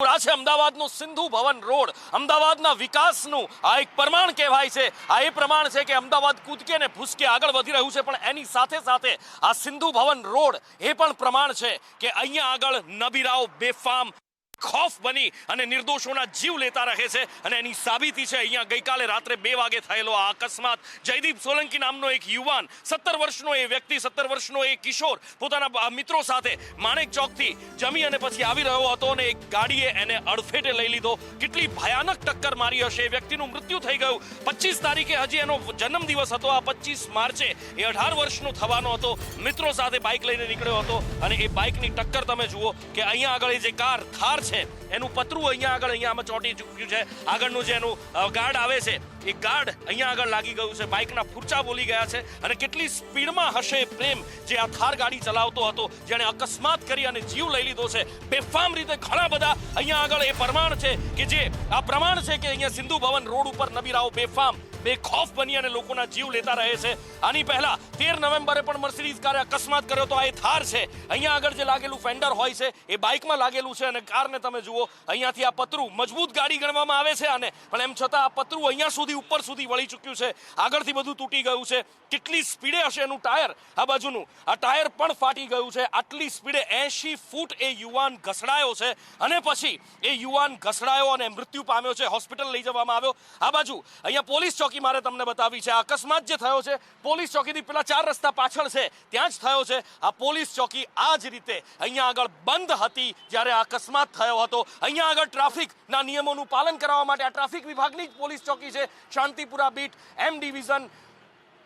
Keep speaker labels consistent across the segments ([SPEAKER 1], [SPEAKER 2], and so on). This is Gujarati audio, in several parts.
[SPEAKER 1] આ છે અમદાવાદનું સિંધુ ભવન રોડ. અમદાવાદના વિકાસનું આ એક પ્રમાણ કહેવાય છે. આ એ પ્રમાણ છે કે અમદાવાદ કૂદકે ને ભૂસકે આગળ વધી રહ્યું છે, પણ એની સાથે સાથે આ સિંધુ ભવન રોડ એ પણ પ્રમાણ છે કે અહીંયા આગળ નબીરાવ બેફામ ખોફ બની અને નિર્દોષોના જીવ લેતા રહે છે અને એની સાબિતી છે, અહીંયા ગઈકાલે રાત્રે બે વાગે થયેલો આ અકસ્માત. જયદીપ સોલંકી નામનો એક યુવાન, સત્તર વર્ષનો એ વ્યક્તિ, સત્તર વર્ષનો એ કિશોર, પોતાના મિત્રો સાથે માણેક ચોકથી જમી અને પછી આવી રહ્યો હતો અને એક ગાડીએ એને અડફેટે લઈ લીધો. કેટલી ભયાનક ટક્કર મારી હશે, એ વ્યક્તિનું મૃત્યુ થઈ ગયું. પચીસ તારીખે હજી એનો જન્મદિવસ હતો, આ પચીસ માર્ચે એ અઢાર વર્ષનો થવાનો હતો. મિત્રો સાથે બાઇક લઈને નીકળ્યો હતો અને એ બાઇકની ટક્કર તમે જુઓ કે અહીંયા આગળ જે કાર, થાર છે. એનું પતરું અહીંયા આગળ, અહીંયા ચોંટી ચૂક્યું છે. આગળનું જે એનું ગાર્ડ આવે છે, એ ગાર્ડ અહીંયા આગળ લાગી ગયું છે. બાઇકના ફૂરચા બોલી ગયા છે અને કેટલી સ્પીડમાં હશે પ્રેમ જે આ થાર ગાડી ચલાવતો હતો, જેણે અકસ્માત કરી અને જીવ લઈ લીધો છે. બેફામ રીતે ઘણા બધા અહીંયા આગળ એ પ્રમાણ છે કે જે, આ પ્રમાણ છે કે અહીંયા સિંધુ ભવન રોડ ઉપર નબીરાઓ બેફામ બેખોફ બની અને લોકોના જીવ લેતા રહે છે. આની પહેલા તેર નવેમ્બરે પણ મર્સિડીઝ કારે અકસ્માત કર્યો તો આ એ થાર છે. અહીંયા આગળ જે લાગેલું ફેન્ડર હોય છે, એ બાઇકમાં લાગેલું છે અને કારને તમે જુઓ, અહીંયાથી આ પતરું મજબૂત ગાડી ગણવામાં આવે છે અને પણ એમ છતાં આ પતરું અહીંયા સુધી, ઉપર સુધી વળી ચૂક્યું છે. આગળથી બધું તૂટી ગયું છે. કેટલી સ્પીડે હશે એનું ટાયર? આ બાજુનું. આ ટાયર પણ ફાટી ગયું છે. આટલી સ્પીડે એંશી ફૂટ એ યુવાન ઘસડાયો છે અને પછી એ યુવાન ઘસડાયો અને મૃત્યુ પામ્યો છે. હોસ્પિટલ લઈ જવામાં આવ્યો. આ બાજુ અહીંયા પોલીસ ચોકી મારે તમને બતાવી છે. આ અકસ્માત જે થયો છે, પોલીસ ચોકીથી પેલા ચાર રસ્તા પાછળ છે, ત્યાં જ થયો છે. આ પોલીસ ચોકી આ જ રીતે અહીંયા આગળ બંધ હતી જ્યારે આ અકસ્માત થયો હતો. અહીંયા આગળ ટ્રાફિકના નિયમોનું પાલન કરવા માટે આ ટ્રાફિક વિભાગની જ પોલીસ ચોકી છે. Shantipura beat M division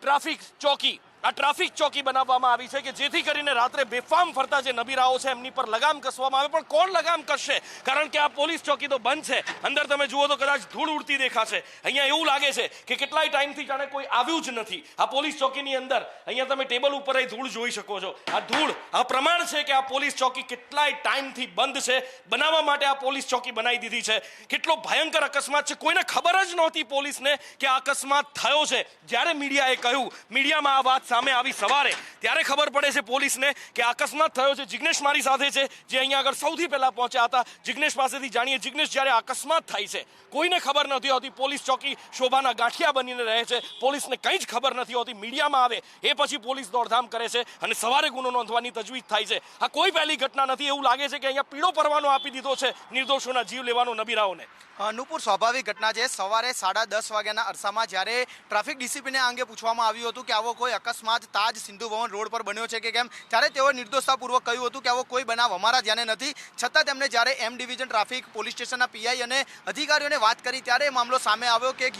[SPEAKER 1] traffic ચોકી. આ ટ્રાફિક ચોકી બનાવવામાં આવી છે કે જેથી કરીને રાત્રે બેફામ ફરતા જે નબીરાઓ છે, એમની પર લગામ કસવામાં આવે. પણ કોણ લગામ કસશે કારણ કે આ પોલીસ ચોકી તો બંધ છે. અંદર તમે જુઓ તો કદાચ ધૂળ ઉડતી દેખાશે. અહીંયા એવું લાગે છે કે કેટલાય ટાઈમથી જાણે કોઈ આવ્યું જ નથી. આ પોલીસ ચોકીની અંદર અહીંયા તમે ટેબલ ઉપર ધૂળ જોઈ શકો છો. આ ધૂળ, આ પ્રમાણ છે કે આ પોલીસ ચોકી કેટલાય ટાઈમથી બંધ છે. બનાવવા માટે આ પોલીસ ચોકી બનાવી દીધી છે. કેટલો ભયંકર અકસ્માત છે. કોઈને ખબર જ નહોતી પોલીસને કે આ અકસ્માત થયો છે. જ્યારે મીડિયાએ કહ્યું, મીડિયામાં આ વાત સામે આવી સવારે. ત્યારે ખબર પડે છે પોલીસને કે અકસ્માત થયો છે. જિગ્નેશ મારી સાથે છે, જે અહીંયા આગળ સૌથી પહેલાં પહોંચ્યા હતા. જિગ્નેશ પાસેથી જાણીએ જિગ્નેશ જ્યારે અકસ્માત થાય છે, કોઈને ખબર નથી હોતી. પોલીસ ચોકી શોભાના ગાંઠિયા બનીને રહે છે. પોલીસને કંઈ જ ખબર નથી હોતી. મીડિયામાં આવે, એ પછી પોલીસ દોડધામ કરે છે અને સવારે ગુનો નોંધવાની તજવીજ થાય છે. આ કોઈ પહેલી ઘટના નથી. એવું લાગે છે કે અહીંયા પીળો પરવાનો આપી દીધો છે નિર્દોષોના જીવ લેવાનો નબીરાઓને.
[SPEAKER 2] અનુપુર નુપુર, સ્વાભાવિક ઘટના છે. સવારે સાડા દસ વાગ્યાના અરસામાં જ્યારે ટ્રાફિક ડિસિપ્લિન અંગે પૂછવામાં આવ્યું હતું કે આવો કોઈ અકસ્માત તાજ સિંધુ ભવન રોડ પર બન્યો છે કે કેમ? ત્યારે તેઓએ નિર્દોષતાપૂર્વક કહ્યું હતું કે આવો કોઈ બનાવ અમારા ધ્યાને નથી. છતાં તેમણે જ્યારે એમ ડિવિઝન ટ્રાફિક પોલીસ સ્ટેશનના પીઆઈ અને અધિકારીઓને વાત કરી, ત્યારે મામલો સામે આવ્યો કે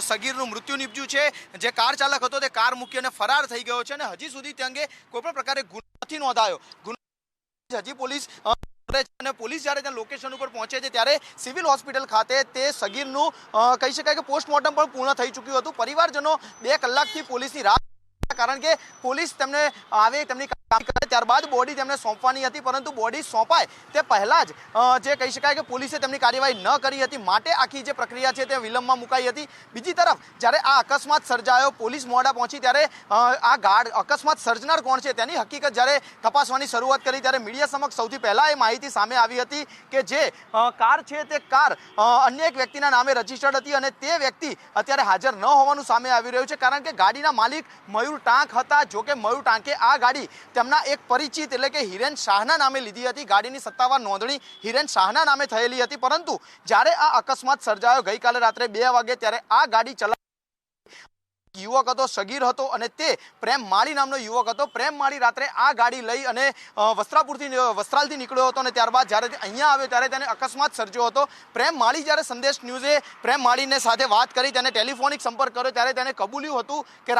[SPEAKER 2] સગીરનું મૃત્યુ નીપજ્યું છે. જે કાર ચાલક હતો તે કાર મૂકી અને ફરાર થઈ ગયો છે અને હજી સુધી તે અંગે કોઈ પણ પ્રકારે ગુનો નથી નોંધાયો. ગુનો હજી પોલીસ અને પોલીસ જ્યારે ત્યાં લોકેશન ઉપર પહોંચે છે, ત્યારે સિવિલ હોસ્પિટલ ખાતે તે સગીરનું કહી શકાય કે પોસ્ટમોર્ટમ પણ પૂર્ણ થઈ ચૂક્યું હતું. પરિવારજનો બે કલાકથી પોલીસની રાહ કારણ કે પોલીસ તેમને આવે, તેમની ત્યારબાદ બોડી તેમને સોંપવાની હતી, પરંતુ બોડી સોંપાય તે પહેલાં જ જે કહી શકાય કે પોલીસે તેમની કાર્યવાહી ન કરી હતી, માટે આખી જે પ્રક્રિયા છે તે વિલંબમાં મુકાઈ હતી. બીજી તરફ, જ્યારે આ અકસ્માત સર્જાયો, પોલીસ મોડા પહોંચી ત્યારે આ ગાર્ડ, અકસ્માત સર્જનાર કોણ છે તેની હકીકત જ્યારે તપાસવાની શરૂઆત કરી, ત્યારે મીડિયા સમક્ષ સૌથી પહેલાં એ માહિતી સામે આવી હતી કે જે કાર છે તે કાર અન્ય એક વ્યક્તિના નામે રજીસ્ટર્ડ હતી અને તે વ્યક્તિ અત્યારે હાજર ન હોવાનું સામે આવી રહ્યું છે, કારણ કે ગાડીના માલિક મયુર ટાંક હતા. જોકે મયુર ટાંકે આ ગાડી તેમના એક પરિચિત એટલે કે હિરેન શાહના નામે લીધી હતી. ગાડીની સત્તાવાર નોંધણી હિરેન શાહના નામે થયેલી હતી. પરંતુ જ્યારે આ અકસ્માત સર્જાયો, ગઈકાલે રાત્રે બે વાગે ત્યારે આ ગાડી ચલા યુવક હતો, સગીર હતો અને તે પ્રેમ માળી નામનો યુવક હતો. પ્રેમ માળી રાત્રે આ ગાડી લઈ અને વસ્ત્રાપુરથી વસ્ત્રાલથી નીકળ્યો હતો અને ત્યારબાદ જ્યારે અહીંયા આવ્યો ત્યારે તેને અકસ્માત સર્જ્યો હતો. પ્રેમ માળી જ્યારે સંદેશ ન્યૂઝે પ્રેમ માળીને સાથે વાત કરી, તેને ટેલિફોનિક સંપર્ક કર્યો, ત્યારે તેને કબૂલ્યું હતું કે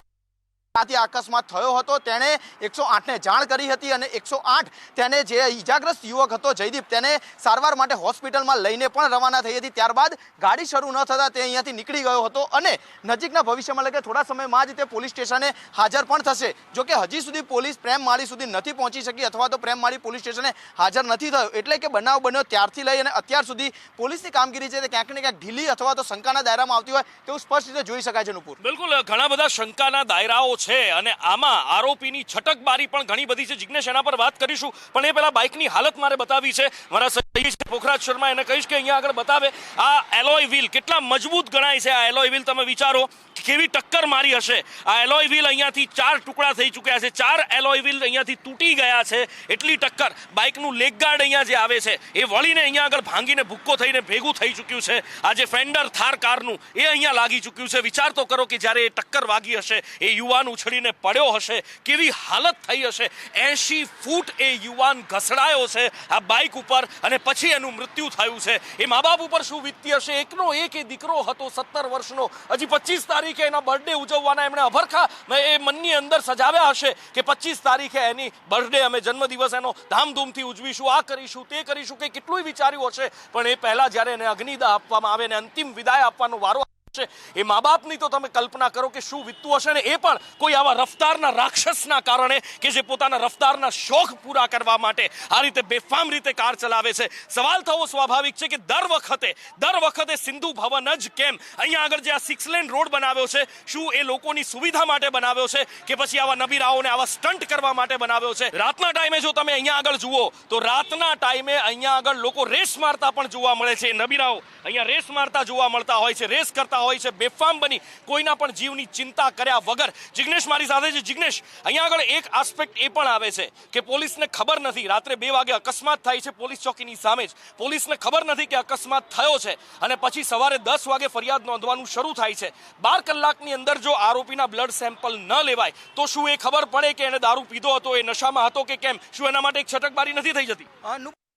[SPEAKER 2] રાત્રે આ અકસ્માત થયો હતો. તેણે એકસો આઠને જાણ કરી હતી અને એકસો આઠ તેને જે ઈજાગ્રસ્ત યુવક હતો, જયદીપ, તેને સારવાર માટે હોસ્પિટલમાં લઈને પણ રવાના થઈ હતી. ત્યારબાદ ગાડી શરૂ ન થતાં તે અહીંયાથી નીકળી ગયો હતો અને નજીકના ભવિષ્યમાં લગે થોડા સમયમાં જ તે પોલીસ સ્ટેશને હાજર પણ થશે. જો કે હજી સુધી પોલીસ પ્રેમ માળી સુધી નથી પહોંચી શકી અથવા તો પ્રેમ માળી પોલીસ સ્ટેશને હાજર નથી થયો. એટલે કે બનાવ બન્યો ત્યારથી લઈ અને અત્યાર સુધી પોલીસની કામગીરી છે તે ક્યાંક ને ક્યાંક ઢીલી અથવા તો શંકાના દાયરામાં આવતી હોય તેવું સ્પષ્ટ રીતે જોઈ શકાય છે નુપુર.
[SPEAKER 1] બિલકુલ, ઘણા બધા શંકાના દાયરાઓ છે અને આમાં આરોપીની છટકબારી પણ ઘણી બધી છે. જિજ્ઞેશ એના પર વાત કરીશું. પણ એ પહેલા બાઇકની હાલત મારે બતાવી છે. મારા સહી છે પોખરાજ શર્મા, એને કહીશ કે અહીંયા આગળ બતાવે. આ એલોય વ્હીલ કેટલા મજબૂત ગણાય છે આ એલોય વ્હીલ તમે વિચારો. કેવી ટક્કર મારી હશે? આ એલોય વ્હીલ અહીંયાથી ચાર ટુકડા થઈ ચૂક્યા છે. ચાર એલોય વ્હીલ અહીંયાથી તૂટી ગયા છે. એટલી ટક્કર. બાઇકનું લેગ ગાર્ડ અહીંયા જે આવે છે, એ વળીને અહીંયા આગળ ભાંગીને ભૂક્કો થઈને ભેગું થઈ ચૂક્યું છે. આ જે ફેન્ડર થાર કારનું એ અહીંયા લાગી ચૂક્યું છે. વિચાર તો કરો કે જ્યારે એ ટક્કર વાગી હશે, એ યુવાન ઉછળીને પડ્યો હશે, કેવી હાલત થઈ હશે? એંશી ફૂટ એ યુવાન ઘસડાયો છે આ બાઇક ઉપર અને પછી એનું મૃત્યુ થયું છે. એ મા બાપ ઉપર શું વીતતી હશે? એકનો એક એ દીકરો હતો, સત્તર વર્ષનો. હજી પચીસ તારીખે એના બર્થડે ઉજવવાના એમણે અભરખા એ મનની અંદર સજાવ્યા હશે કે પચીસ તારીખે એની બર્થડે અમે જન્મદિવસ એનો ધામધૂમથી ઉજવીશું. આ કરીશું, તે કરીશું, કે કેટલું વિચાર્યું હશે. પણ એ પહેલા જ્યારે એને અગ્નિદાહ આપવામાં આવે ને અંતિમ વિદાય આપવાનો વારો છે. એ મા બાપની તો તમે કલ્પના કરો કે શું વીતતું હશે ને એ પણ કોઈ આવા રફતારના રાક્ષસના કારણે કે જે પોતાના રફતારના શોખ પૂરા કરવા માટે આ રીતે બેફામ રીતે કાર ચલાવે છે. સવાલ થવો સ્વાભાવિક છે કે દર વખતે દર વખતે સિંધુ ભવન જ કેમ? અહીંયા આગળ જે આ સિક્સ લેન રોડ બનાવ્યો છે, શું એ લોકોની સુવિધા માટે બનાવ્યો છે કે પછી આવા નબીરાઓને આવા સ્ટન્ટ કરવા માટે બનાવ્યો છે? રાતના ટાઈમે જો તમે અહીંયા આગળ જુઓ, તો રાતના ટાઈમે અહીંયા આગળ લોકો રેસ મારતા પણ જોવા મળે છે. નબીરાઓ અહીંયા રેસ મારતા જોવા મળતા હોય છે રેસ કરતા હોય છે, બેફામ બની, કોઈના પણ જીવની ચિંતા કર્યા વગર. જિગ્નેશ મારી સાથે છે, જિગ્નેશ. અહીંયા આગળ એક આસ્પેક્ટ એ પણ આવે છે કે પોલીસને ખબર નથી. રાત્રે બે વાગે અકસ્માત થાય છે પોલીસ ચોકીની સામે જ. પોલીસને ખબર નથી કે અકસ્માત થયો છે. અને પછી સવારે દસ વાગે ફરિયાદ નોંધવાનું શરૂ થાય છે. બાર કલાકની અંદર જો આરોપીના બ્લડ સેમ્પલ ન લેવાય, તો શું એ ખબર પડે કે એને દારૂ પીધો હતો, એ નશામાં હતો કે કેમ? શું એના માટે એક છટકબારી નથી થઈ જતી?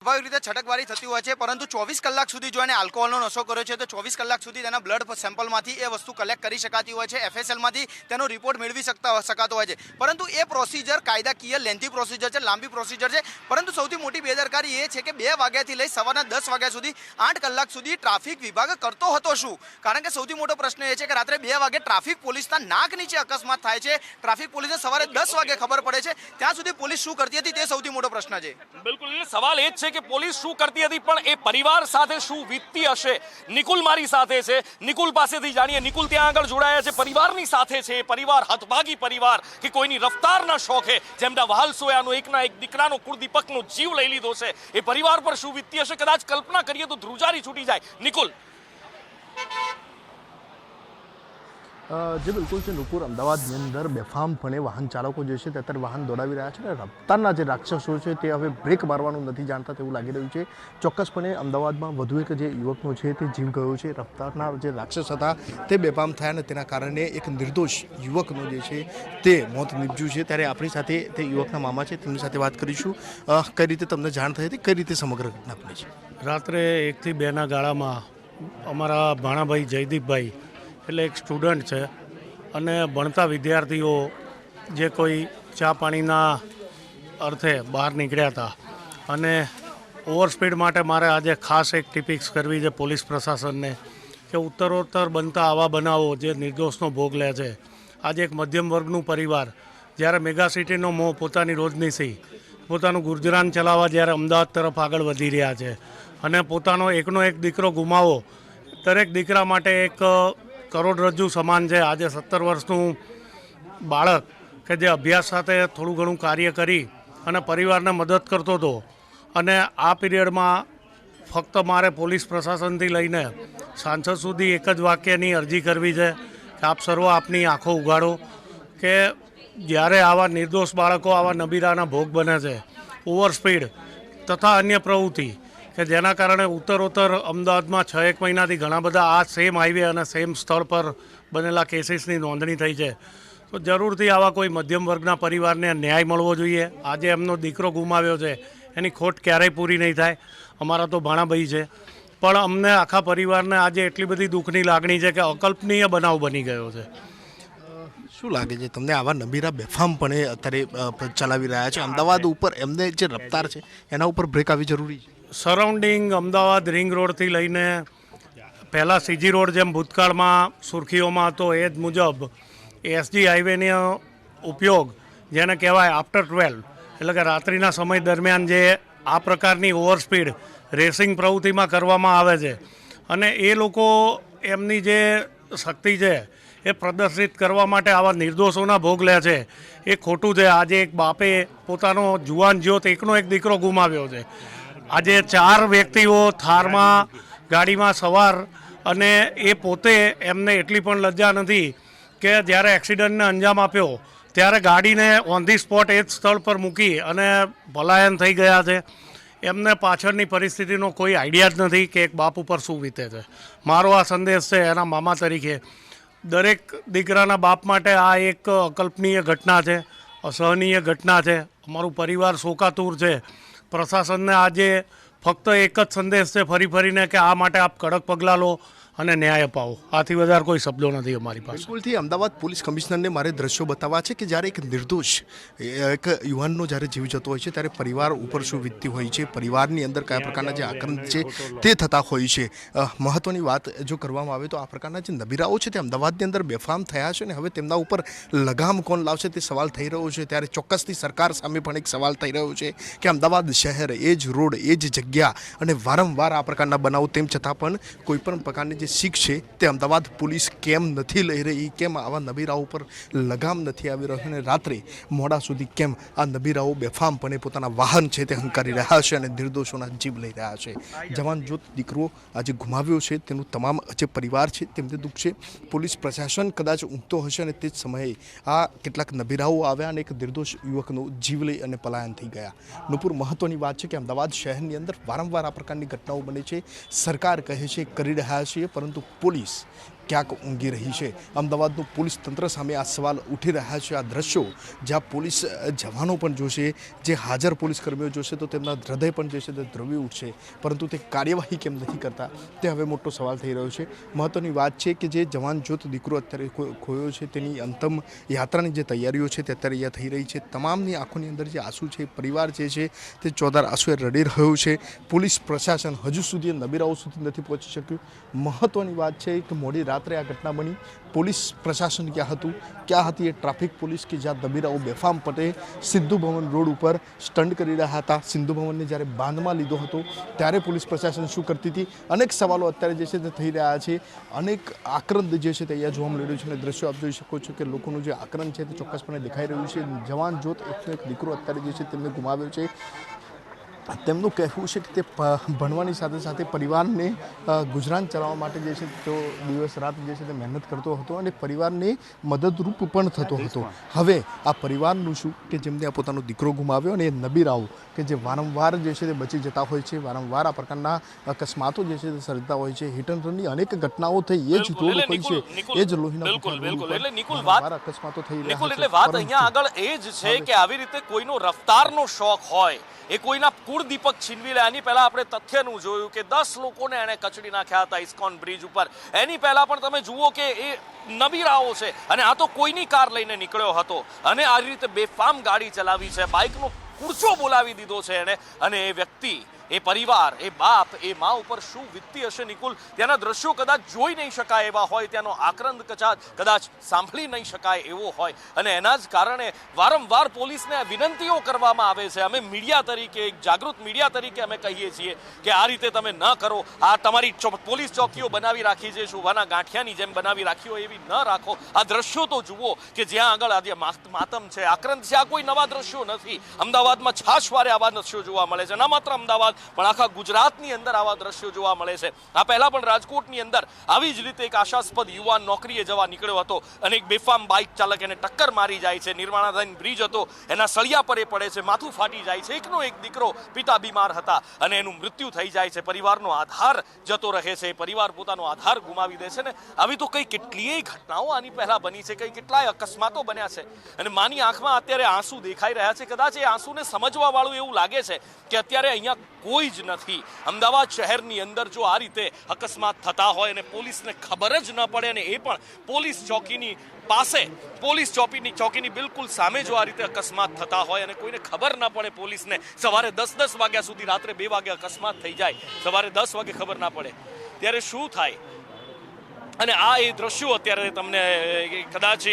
[SPEAKER 2] સ્વાભાવિક રીતે છટકબારી થતી હોય છે. પરંતુ ચોવીસ કલાક સુધી જો એને આલ્કોહોલનો નશો કર્યો છે, તો ચોવીસ કલાક સુધી તેના બ્લડ સેમ્પલમાંથી એ વસ્તુ કલેક્ટ કરી શકાતી હોય છે. એફએસએલમાંથી તેનો રિપોર્ટ મેળવી શકતા શકાતો હોય છે. પરંતુ એ પ્રોસિજર કાયદાકીય લેન્થી પ્રોસિજર છે, લાંબી પ્રોસિજર છે. પરંતુ સૌથી મોટી બેદરકારી એ છે કે બે વાગ્યાથી લઈ સવારના દસ વાગ્યા સુધી, આઠ કલાક સુધી ટ્રાફિક વિભાગ કરતો હતો શું? કારણ કે સૌથી મોટો પ્રશ્ન એ છે કે રાત્રે બે વાગે ટ્રાફિક પોલીસના નાક નીચે અકસ્માત થાય છે. ટ્રાફિક પોલીસને સવારે દસ વાગે ખબર પડે છે. ત્યાં સુધી પોલીસ શું કરતી હતી તે સૌથી મોટો પ્રશ્ન છે.
[SPEAKER 1] બિલકુલ સવાલ એ જ છે કે પોલીસ શું કરતી હતી, પણ એ પરિવાર સાથે શું વીતતી હશે? નિકુલ મારી સાથે છે. નિકુલ પાસેથી જાણીએ, નિકુલ ત્યાં આગળ જોડાયા છે. પરિવારની સાથે છે. પરિવાર હતભાગી પરિવાર, કે કોઈની રફતારના શોખે જેમના વહાલ સોયાનો એકના એક દીકરાનો કુળદીપકનો જીવ લઈ લીધો છે. એ પરિવાર પર શું વીતતી હશે? કદાચ કલ્પના કરીએ તો ધ્રુજારી છૂટી જાય. નિકુલ
[SPEAKER 3] જે બિલકુલ છે, નુપુર અમદાવાદની અંદર બેફામપણે વાહન ચાલકો જે છે, તે અત્યારે વાહન દોડાવી રહ્યા છે અને રફતારના જે રાક્ષસો છે, તે હવે બ્રેક મારવાનું નથી જાણતા તેવું લાગી રહ્યું છે. ચોક્કસપણે અમદાવાદમાં વધુ એક જે યુવકનો છે, તે જીવ ગયો છે. રફતારના જે રાક્ષસ હતા, તે બેફામ થયા અને તેના કારણે એક નિર્દોષ યુવકનો જે છે, તે મોત નીપજ્યું છે. ત્યારે આપણી સાથે તે યુવકના મામા છે, તેમની સાથે વાત કરીશું. કઈ રીતે તમને જાણ થઈ હતી, કઈ રીતે સમગ્ર ઘટના બની છે?
[SPEAKER 4] રાત્રે એકથી બેના ગાળામાં અમારા ભાણાભાઈ જયદીપભાઈ એટલે એક સ્ટુડન્ટ છે અને ભણતા વિદ્યાર્થીઓ જે કોઈ ચા પાણીના અર્થે બહાર નીકળ્યા હતા અને ઓવરસ્પીડ માટે મારે આજે ખાસ એક ટિપિક્સ કરવી છે પોલીસ પ્રશાસનને કે ઉત્તરોત્તર બનતા આવા બનાવો જે નિર્દોષનો ભોગ લે છે. આજે એક મધ્યમ વર્ગનું પરિવાર જ્યારે મેગા સિટીનો મોહ પોતાની રોજનીશી પોતાનું ગુજરાન ચલાવવા જ્યારે અમદાવાદ તરફ આગળ વધી રહ્યા છે અને પોતાનો એકનો એક દીકરો ગુમાવો, દરેક દીકરા માટે એક કરોડરજ્જુ સમાન છે. આજે સત્તર વર્ષનું બાળક કે જે અભ્યાસ સાથે થોડું ઘણું કાર્ય કરી અને પરિવારને મદદ કરતો હતો અને આ પીરિયડમાં ફક્ત મારે પોલીસ પ્રશાસનથી લઈને સાંસદ સુધી એક જ વાક્યની અરજી કરવી છે કે આપ સર્વ આપની આંખો ઉગાડો કે જ્યારે આવા નિર્દોષ બાળકો આવા નબીરાના ભોગ બને છે, ઓવર સ્પીડ તથા અન્ય પ્રવૃત્તિ કે જેના કારણે ઉત્તરોત્તર અમદાવાદમાં છ એક મહિનાથી ઘણા બધા આ સેમ હાઈવે અને સેમ સ્થળ પર બનેલા કેસીસની નોંધણી થઈ છે. તો જરૂરથી આવા કોઈ મધ્યમ વર્ગના પરિવારને ન્યાય મળવો જોઈએ. આજે એમનો દીકરો ગુમાવ્યો છે. એની ખોટ ક્યારેય પૂરી નહીં થાય. અમારા તો ભાણાભાઈ છે. પણ અમને આખા પરિવારને આજે એટલી બધી દુઃખની લાગણી છે કે અકલ્પનીય બનાવ બની ગયો છે.
[SPEAKER 3] શું લાગે છે? તમને આવા નબીરા બેફામપણે અત્યારે અ, ચલાવી રહ્યા છે? અમદાવાદ ઉપર એમને જે રફતાર છે એના ઉપર બ્રેક આવી જરૂરી છે?
[SPEAKER 4] સરાઉન્ડિંગ અમદાવાદ રિંગ રોડથી લઈને પહેલાં સીજી રોડ જેમ ભૂતકાળમાં સુરખીઓમાં હતો એ જ મુજબ એસજી હાઈવેનો ઉપયોગ જેને કહેવાય આફ્ટર ટ્વેલ્વ એટલે કે રાત્રિના સમય દરમિયાન જે આ પ્રકારની ઓવરસ્પીડ રેસિંગ પ્રવૃત્તિમાં કરવામાં આવે છે. અને એ લોકો એમની જે શક્તિ છે એ પ્રદર્શિત કરવા માટે આવા નિર્દોષોના ભોગ લે છે. એ ખોટું છે. આજે એક બાપે પોતાનો જુવાન જ્યોત એકનો એક દીકરો ગુમાવ્યો છે. આજે ચાર વ્યક્તિઓ થારમાં, ગાડીમાં સવાર અને એ પોતે એમને એટલી પણ લજ્જા નથી કે જ્યારે એક્સિડન્ટને અંજામ આપ્યો, ત્યારે ગાડીને ઓન ધી સ્પોટ એ જ સ્થળ પર મૂકી અને પલાયન થઈ ગયા છે. એમને પાછળની પરિસ્થિતિનો કોઈ આઈડિયા જ નથી કે એક બાપ ઉપર શું વીતે છે. મારો આ સંદેશ છે એના મામા તરીકે. દરેક દીકરાના બાપ માટે આ એક અકલ્પનીય ઘટના છે, અસહનીય ઘટના છે. અમારું પરિવાર શોકાતુર છે. પ્રશાસનને આજે ફક્ત એક જ સંદેશ છે ફરી ફરીને કે આ માટે આપ કડક પગલાં લો. અને ન્યાય અપાવો. આથી વધારે કોઈ શબ્દો નથી અમારી પાસે.
[SPEAKER 3] બિલકુલથી અમદાવાદ પોલીસ કમિશનરને મારે દ્રશ્યો બતાવવા છે કે જ્યારે એક નિર્દોષ એક યુવાનનો જ્યારે જીવ જતો હોય છે, ત્યારે પરિવાર ઉપર શું વીતતી હોય છે, પરિવારની અંદર કયા પ્રકારના જે આક્રંદ છે, તે થતા હોય છે. મહત્વની વાત જો કરવામાં આવે તો આ પ્રકારના જે નબીરાઓ છે તે અમદાવાદની અંદર બેફામ થયા છે ને હવે તેમના ઉપર લગામ કોણ લાવશે તે સવાલ થઈ રહ્યો છે. ત્યારે ચોક્કસથી સરકાર સામે પણ એક સવાલ થઈ રહ્યો છે કે અમદાવાદ શહેર એ જ રોડ, એ જ જગ્યા અને વારંવાર આ પ્રકારના બનાવો, તેમ છતાં પણ કોઈ પણ પ્રકારની જે શીખ છે તે અમદાવાદ પોલીસ કેમ નથી લઈ રહી? કેમ આવા નબીરાઓ પર લગામ નથી આવી રહ્યો? અને રાત્રે મોડા સુધી કેમ આ નબીરાઓ બેફામપણે પોતાના વાહન છે તે હંકારી રહ્યા છે અને નિર્દોષોના જીવ લઈ રહ્યા છે? જવાન જોત દીકરો આજે ગુમાવ્યો છે. તેનું તમામ જે પરિવાર છે. તેમને દુઃખ છે. પોલીસ પ્રશાસન કદાચ ઊંઘતો હશે અને તે જ સમયે આ કેટલાક નબીરાઓ આવ્યા અને એક નિર્દોષ યુવકનો જીવ લઈ અને પલાયન થઈ ગયા. નુપુર મહત્વની વાત છે કે અમદાવાદ શહેરની અંદર વારંવાર આ પ્રકારની ઘટનાઓ બને છે. સરકાર કહે છે, કરી રહ્યા છીએ પરંતુ પોલીસ ક્યાંક ઊંઘી રહી છે. અમદાવાદનું પોલીસ તંત્ર સામે આ સવાલ ઉઠી રહ્યા છે. આ દ્રશ્યો જ્યાં પોલીસ જવાનો પણ જોશે, જે હાજર પોલીસ કર્મીઓ જોશે, તો તેમના હૃદય પણ જે છે તે ધ્રુવી ઉઠશે. પરંતુ તે કાર્યવાહી કેમ નથી કરતા, તે હવે મોટો સવાલ થઈ રહ્યો છે. મહત્ત્વની વાત છે કે જે જવાન જ્યોત દીકરો અત્યારે ખોયો છે, તેની અંતમ યાત્રાની જે તૈયારીઓ છે તે અત્યારે અહીંયા થઈ રહી છે. તમામની આંખોની અંદર જે આંસુ છે, પરિવાર જે છે તે ચોદાર આંસુએ રડી રહ્યો છે. પોલીસ પ્રશાસન હજુ સુધી નબીરાઓ સુધી નથી પહોંચી શક્યું. મહત્ત્વની વાત છે કે મોડી રાત્રે આ ઘટના બની. પોલીસ પ્રશાસન ક્યાં હતું? ક્યાં હતી એ ટ્રાફિક પોલીસ કે જ્યાં દબીરાઓ બેફામ પટે સિંધુ ભવન રોડ ઉપર સ્ટન્ટ કરી રહ્યા હતા? સિંધુ ભવનને જ્યારે બાંધમાં લીધો હતો, ત્યારે પોલીસ પ્રશાસન શું કરતી હતી? અનેક સવાલો અત્યારે જે છે તે થઈ રહ્યા છે. અનેક આક્રંદ જે છે તે અહીંયા જોવા મળી રહ્યું છે અને દ્રશ્યો આપ જોઈ શકો છો કે લોકોનું જે આક્રંદ છે તે ચોક્કસપણે દેખાઈ રહ્યું છે. જવાન જોત એકનો એક દીકરો અત્યારે જે છે તેમને ગુમાવ્યો છે. તેમનું કહેવું છે કે તે ભણવાની સાથે સાથે પરિવારને ગુજરાન ચલાવવા માટે જે છે તેઓ દિવસ રાત જે છે તે મહેનત કરતો હતો અને પરિવારને મદદરૂપ પણ થતો હતો. હવે આ પરિવારનું શું? કે જેમને આ પોતાનો દીકરો ગુમાવ્યો અને એ નબીરાઓ કે જે વારંવાર જે છે તે બચી જતા હોય છે વારંવાર આ પ્રકારના અકસ્માતો જે છે તે સર્જતા હોય છે હિટ એન્ડ રનની અનેક ઘટનાઓ થઈ એ જ રોડ હોય છે એ જ લોહીના અકસ્માતો થઈ રહ્યા છે.
[SPEAKER 1] એટલે વાત અહીંયા આગળ એ જ છે કે આવી રીતે કોઈનો રફતારનો શોખ હોય એ કોઈના કુળદીપક છીનવી લે. એની પહેલા આપણે તથ્યનું જોયું કે દસ લોકોને એણે કચડી નાખ્યા હતા ઇસ્કોન બ્રિજ ઉપર. એની પહેલાં પણ તમે જુઓ કે એ નબીરાઓ છે અને આ તો કોઈની કાર લઈને નીકળ્યો હતો. અને આ રીતે બેફામ ગાડી ચલાવી છે. બાઇકનો કુરચો બોલાવી દીધો છે એણે. અને એ વ્યક્તિ એ પરિવાર, એ બાપ, એ મા ઉપર શું વીતતી હશે નિકુલ? ત્યાંના દ્રશ્યો કદાચ જોઈ નહીં શકાય એવા હોય, ત્યાંનો આક્રંદ કચાત કદાચ સાંભળી નહીં શકાય એવો હોય. અને એના જ કારણે વારંવાર પોલીસને વિનંતીઓ કરવામાં આવે છે. અમે મીડિયા તરીકે, એક જાગૃત મીડિયા તરીકે અમે કહીએ છીએ કે આ રીતે તમે ન કરો. આ તમારી પોલીસ ચોકીઓ બનાવી રાખી છે, શુભાના ગાંઠિયાની જેમ બનાવી રાખી હોય એવી ન રાખો. આ દ્રશ્યો તો જુઓ કે જ્યાં આગળ આજે માત- માતમ છે, આક્રંદ છે. આ કોઈ નવા દ્રશ્યો નથી. અમદાવાદમાં છાશવારે આવા દ્રશ્યો જોવા મળે છે. ન માત્ર અમદાવાદ પણ આખા ગુજરાતની અંદર આવા દ્રશ્યો જોવા મળે છે. આ પહેલા પણ રાજકોટની અંદર આવી જ રીતે એક આશાસ્પદ યુવાન નોકરીએ જવા નીકળ્યો હતો અને એક બેફામ બાઇક ચાલક એને ટક્કર મારી જાય છે. નિર્માણાધીન બ્રિજ હતો. એના સળિયા પરે પડે છે, માથું ફાટી જાય છે. એકનો એક દીકરો પિતા બીમાર હતા અને એનું મૃત્યુ થઈ જાય છે. પરિવારનો આધાર જતો રહે છે. પરિવાર પોતાનો આધાર ગુમાવી દે છે ને આવી તો કઈ કેટલીય ઘટનાઓ આની પહેલા બની છે. કઈ કેટલાય અકસ્માતો બન્યા છે. અને માની આંખમાં અત્યારે આંસુ દેખાઈ રહ્યા છે. કદાચ એ આંસુને સમજવા વાળું એવું લાગે છે કે અત્યારે અહીંયા કોઈ જ નથી. અમદાવાદ શહેરની અંદર જો આ રીતે અકસ્માત થતા હોય અને પોલીસને ખબર જ ન પડે અને એ પણ પોલીસ ચોકીની પાસે, પોલીસ ચોકીની ચોકીની બિલકુલ સામે જો આ રીતે અકસ્માત થતા હોય અને કોઈને ખબર ન પડે પોલીસને, સવારે દસ દસ વાગ્યા સુધી રાત્રે બે વાગે અકસ્માત થઈ જાય. સવારે દસ વાગે ખબર ના પડે. ત્યારે શું થાય? અને આ એ દ્રશ્યો અત્યારે તમને કદાચ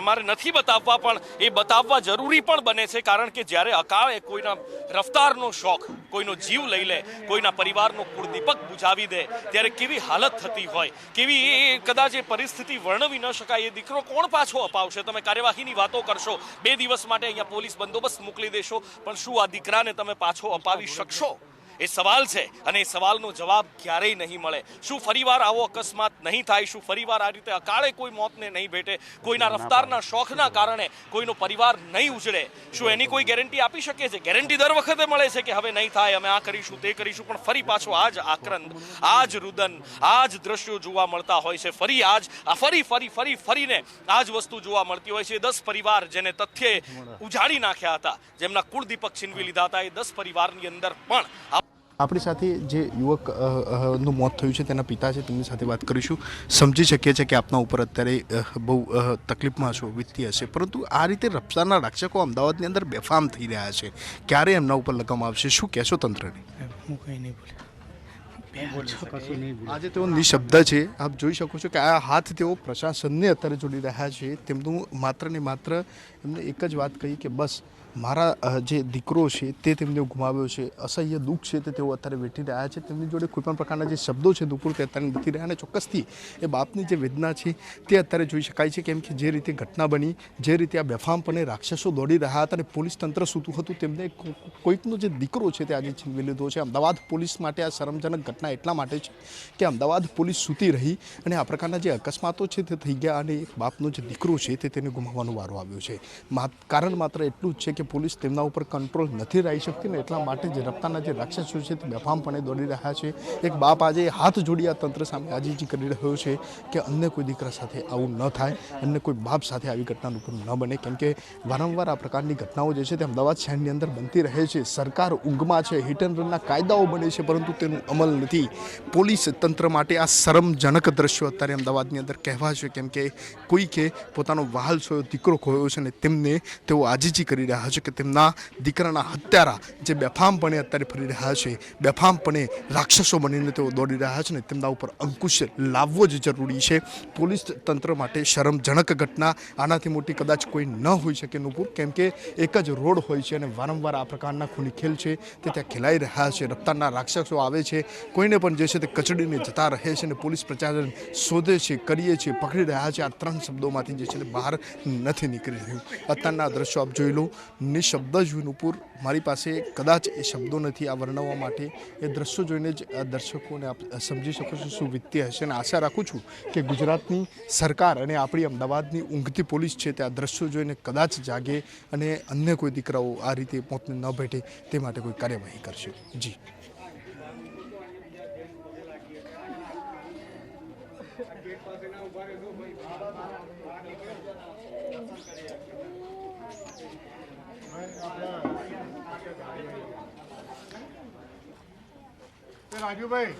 [SPEAKER 1] અમારે નથી બતાવવા, પણ એ બતાવવા જરૂરી પણ બને છે, કારણ કે જ્યારે અકાળે કોઈના રફતારનો શોખ, કોઈનો જીવ લઈ લે, કોઈના પરિવારનો કુળદીપક બુજાવી દે, ત્યારે કેવી હાલત થતી હોય, કેવી એ કદાચ એ પરિસ્થિતિ વર્ણવી ન શકાય, એ દીકરો કોણ પાછો અપાવશે? તમે કાર્યવાહીની વાતો કરશો, બે દિવસ માટે અહીંયા પોલીસ બંદોબસ્ત મોકલી દેશો, પણ શું આ દીકરાને તમે પાછો અપાવી શકશો? એ સવાલ છે અને એ સવાલનો જવાબ ક્યારેય નહીં મળે. શું ફરીવાર આવો અકસ્માત નહીં થાય? શું ફરીવાર આ રીતે અકાળે કોઈ મોતને નહીં ભેટે? કોઈના રફતારના શોખના કારણે કોઈનો પરિવાર નહીં ઉજળે. શું એની કોઈ ગેરંટી આપી શકે છે? ગેરંટી દર વખતે મળે છે કે હવે નહીં થાય અમે આ કરીશું તે કરીશું પણ ફરી પાછો આ જ આક્રંદ આ જ રુદન આ જ દ્રશ્યો જોવા મળતા હોય છે. ફરી આજ આ ફરી ફરી ફરી ફરીને આ જ વસ્તુ જોવા મળતી હોય છે. દસ પરિવાર જેને તથ્યે ઉજાડી નાખ્યા હતા જેમના કુળદીપક છીનવી લીધા હતા એ દસ પરિવારની અંદર પણ
[SPEAKER 3] આપણી સાથે જે યુવકનું મોત થયું છે તેના પિતા છે તેમની સાથે વાત કરીશું. સમજી શકીએ છીએ કે આપના ઉપર અત્યારે બહુ તકલીફમાં છો વીતતી હશે પરંતુ આ રીતે રક્ષાના રક્ષકો અમદાવાદની અંદર બેફામ થઈ રહ્યા છે. ક્યારે એમના ઉપર લગામ આવશે? શું કહેશો તંત્રને?
[SPEAKER 4] હું કંઈ નહીં બોલ્યો
[SPEAKER 3] આજે તેઓ નિશબ્દ છે. આપ જોઈ શકો છો કે આ હાથ તેઓ પ્રશાસનને અત્યારે જોડી રહ્યા છે. તેમનું માત્ર ને માત્ર એમને એક જ વાત કહી કે બસ મારા જે દીકરો છે તે તેમને ગુમાવ્યો છે. અસહ્ય દુઃખ છે તે તેઓ અત્યારે વેઠી રહ્યા છે. તેમની જોડે કોઈપણ પ્રકારના જે શબ્દો છે દુઃખ તે અત્યારે નથી રહ્યા અને ચોક્કસથી એ બાપની જે વેદના છે તે અત્યારે જોઈ શકાય છે કેમ કે જે રીતે ઘટના બની, જે રીતે આ બેફામપણે રાક્ષસો દોડી રહ્યા હતા અને પોલીસ તંત્ર સૂતું હતું, તેમને કોઈકનો જે દીકરો છે તે આજે છીનવી લીધો છે. અમદાવાદ પોલીસ માટે આ શરમજનક ઘટના એટલા માટે છે કે અમદાવાદ પોલીસ સૂતી રહી અને આ પ્રકારના જે અકસ્માતો છે તે થઈ ગયા અને એક બાપનો જે દીકરો છે તે તેને ગુમાવવાનો વારો આવ્યો છે. કારણ માત્ર એટલું જ છે કે પોલીસ તેમના ઉપર કંટ્રોલ નથી રહી શકતી ને એટલા માટે જે રફતાના જે રાક્ષસો છે તે બેફામપણે દોડી રહ્યા છે. એક બાપ આજે હાથ જોડી આ તંત્ર સામે આજીજી કરી રહ્યો છે કે અન્ય કોઈ દીકરા સાથે આવું ન થાય, અન્ય કોઈ બાપ સાથે આવી ઘટનાનું પણ ન બને. કેમ કે વારંવાર આ પ્રકારની ઘટનાઓ જે છે તે અમદાવાદ શહેરની અંદર બનતી રહે છે. સરકાર ઊંઘમાં છે, હિટ એન્ડ રનના કાયદાઓ બને છે, પરંતુ તેનું અમલ નથી. પોલીસ તંત્ર માટે આ શરમજનક દ્રશ્યો અત્યારે અમદાવાદની અંદર કહેવા છે. કેમ કે કોઈકે પોતાનો વહાલ સોયો, દીકરો ખોયો છે અને તેમને તેઓ આજીજી કરી રહ્યા છે કે તેમના દીકરાના હત્યારા જે બેફામપણે અત્યારે ફરી રહ્યા છે બેફામપણે રાક્ષસો બનીને તેઓ દોડી રહ્યા છે ને તેમના ઉપર અંકુશ લાવવો જ જરૂરી છે. પોલીસ તંત્ર માટે શરમજનક ઘટના, આનાથી મોટી કદાચ કોઈ ન હોઈ શકે નુપુર, કેમ કે એક જ રોડ હોય છે અને વારંવાર આ પ્રકારના ખૂની ખેલ છે. તે ત્યાં ખેલાઈ રહ્યા છે રફતારના રાક્ષસો આવે છે, કોઈને પણ જે છે તે કચડીને જતા રહે છે અને પોલીસ પ્રચારણ શોધે છે, કરીએ છીએ પકડી રહ્યા છે. આ ત્રણ શબ્દોમાંથી જે છે તે બહાર નથી નીકળી રહ્યું. અત્યારના દ્રશ્યો આપ જોઈ લો નિશબ્દ જ નુપુર મારી પાસે કદાચ એ શબ્દો નથી, આ વર્ણવવા માટે. એ દ્રશ્યો જોઈને જ દર્શકોને આપ સમજી શકો છો શું વિત્ય હશે. અને આશા રાખું છું કે ગુજરાતની સરકાર અને આપણી અમદાવાદની ઊંઘતી પોલીસ છે તે આ દ્રશ્યો જોઈને કદાચ જાગે અને અન્ય કોઈ દીકરાઓ આ રીતે પોતને ન ભેટે તે માટે કોઈ કાર્યવાહી કરશે. જી.
[SPEAKER 5] રાજુભાઈ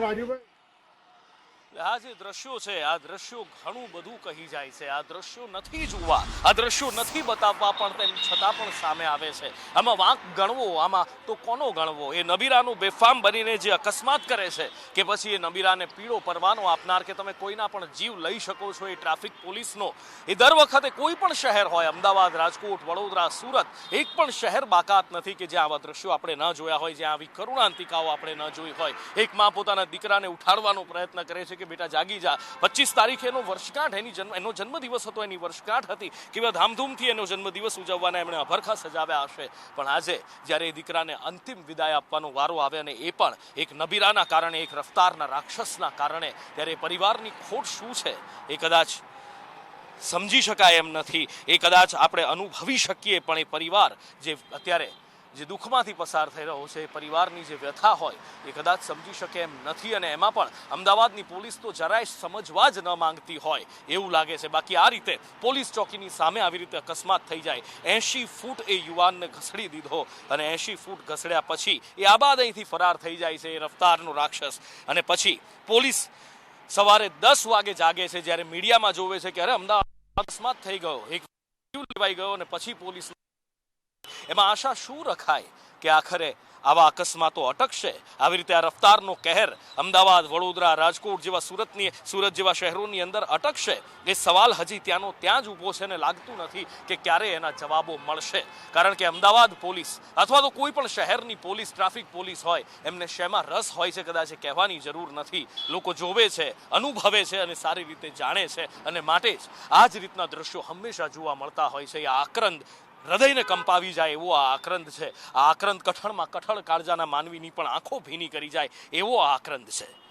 [SPEAKER 5] રાજુભાઈ
[SPEAKER 1] આ જે દ્રશ્યો છે, આ દ્રશ્યો ઘણું બધું કહી જાય છે. આ દ્રશ્યો નથી જોવા, આ દ્રશ્યો નથી બતાવવા, પણ તેમ છતાં પણ સામે આવે છે. આમાં વાંક ગણવો, આમાં તો કોનો ગણવો? એ નબીરાનું બેફામ બનીને જે અકસ્માત કરે છે, કે પછી એ નબીરાને પીળો પરવાનો આપનાર, કે તમે કોઈના પણ જીવ લઈ શકો છો એ ટ્રાફિક પોલીસનો. એ દર વખતે કોઈ પણ શહેર હોય, અમદાવાદ, રાજકોટ, વડોદરા, સુરત, એક પણ શહેર બાકાત નથી કે જ્યાં આવા દ્રશ્યો આપણે ન જોયા હોય, જ્યાં આવી કરુણાંતિકાઓ આપણે ન જોઈ હોય. એક માં પોતાના દીકરાને ઉઠાડવાનો પ્રયત્ન કરે છે કે બેટા જાગી જા. પચીસ તારીખે એનો વર્ષગાંઠ, એની જન્મ, એનો જન્મદિવસ હતો, એની વર્ષગાંઠ હતી. કેવા ધામધૂમથી એનો જન્મદિવસ ઉજવવાના એમણે અભરખા સજાવ્યા હશે. પણ આજે જ્યારે એ દીકરાને અંતિમ વિદાય આપવાનો વારો આવે અને એ પણ એક નબીરાના કારણે, એક રફતારના રાક્ષસના કારણે, ત્યારે પરિવારની ખોટ શું છે? એ કદાચ સમજી શકાય એમ નથી. એ કદાચ આપણે અનુભવી શકીએ, પણ એ પરિવાર જે અત્યારે જે દુઃખમાંથી પસાર થઈ રહ્યો છે પરિવારની જે વ્યથા હોય, એ કદાચ સમજી શકે એમ નથી અને એમાં પણ અમદાવાદની પોલીસ તો જરાય સમજવા જ ન માંગતી હોય એવું લાગે છે. બાકી આ રીતે પોલીસ ચોકીની સામે આવી રીતે અકસ્માત થઈ જાય. એંશી ફૂટ એ યુવાનને ઘસડી દીધો અને એંશી ફૂટ ઘસડ્યા પછી એ આબાદ અહીંથી ફરાર થઈ જાય છે, એ રફતારનો રાક્ષસ. અને પછી પોલીસ સવારે દસ વાગે જાગે છે, જ્યારે મીડિયામાં જોવે છે કે અરે અમદાવાદ અકસ્માત થઈ ગયો. એક લેવાઈ ગયો અને પછી પોલીસ એમાં આશા શું રખાય કે આખરે આવા અકસ્માતો અટકશે? આવી રીતે આ રફતારનો કહેર અમદાવાદ, વડોદરા, રાજકોટ જેવા સુરતની, સુરત જેવા શહેરોની અંદર અટકશે? એ સવાલ હજી ત્યાંનો ત્યાં જ ઊભો છે ને લાગતું નથી કે ક્યારે એના જવાબો મળશે. કારણ કે અમદાવાદ પોલીસ અથવા તો કોઈ પણ શહેરની પોલીસ, ટ્રાફિક પોલીસ હોય, એમને શેમાં રસ હોય છે કદાચ કહેવાની જરૂર નથી. લોકો જોવે છે, અનુભવે છે અને સારી રીતે જાણે છે અને માટે જ આ જ રીતના દ્રશ્યો હંમેશા જોવા મળતા હોય છે. આ આક્રંદ હૃદયને કંપાવી જાય એવો આ આક્રંદ છે. આ આક્રંદ કઠણમાં કઠણ કાળજાના માનવીની પણ આંખો ભીની કરી જાય એવો આ આક્રંદ છે.